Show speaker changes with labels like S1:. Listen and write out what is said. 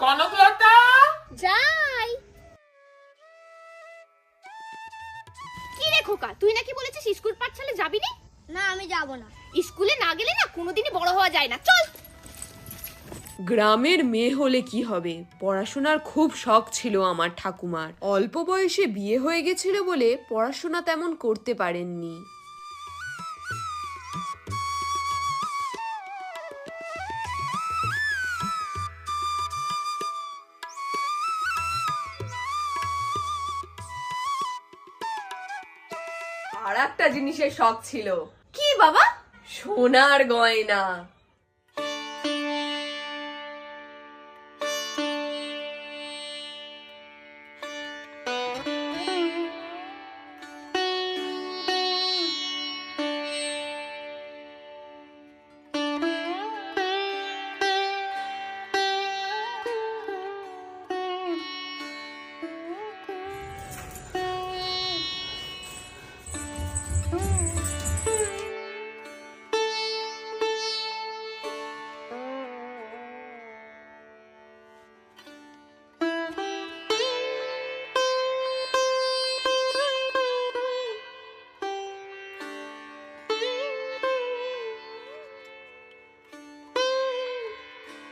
S1: কনকলতা?
S2: যাই। কি রে খোকা তুই নাকি বলেছিস স্কুল পাঠশালে যাবি নি?
S3: না আমি যাব না।
S2: স্কুলে না গেলে না কোনোদিনই বড় হওয়া যায় না। চল।
S4: গ্রামের মেয়ে হলে কি হবে? পড়াশোনার খুব শখ ছিল আমার ঠাকুমার। অল্প বয়সে বিয়ে হয়ে গেছিল বলে পড়াশোনা তেমন করতে পারেননি। আর একটা জিনিসের শখ ছিল।
S2: কি বাবা?
S4: সোনার গয়না।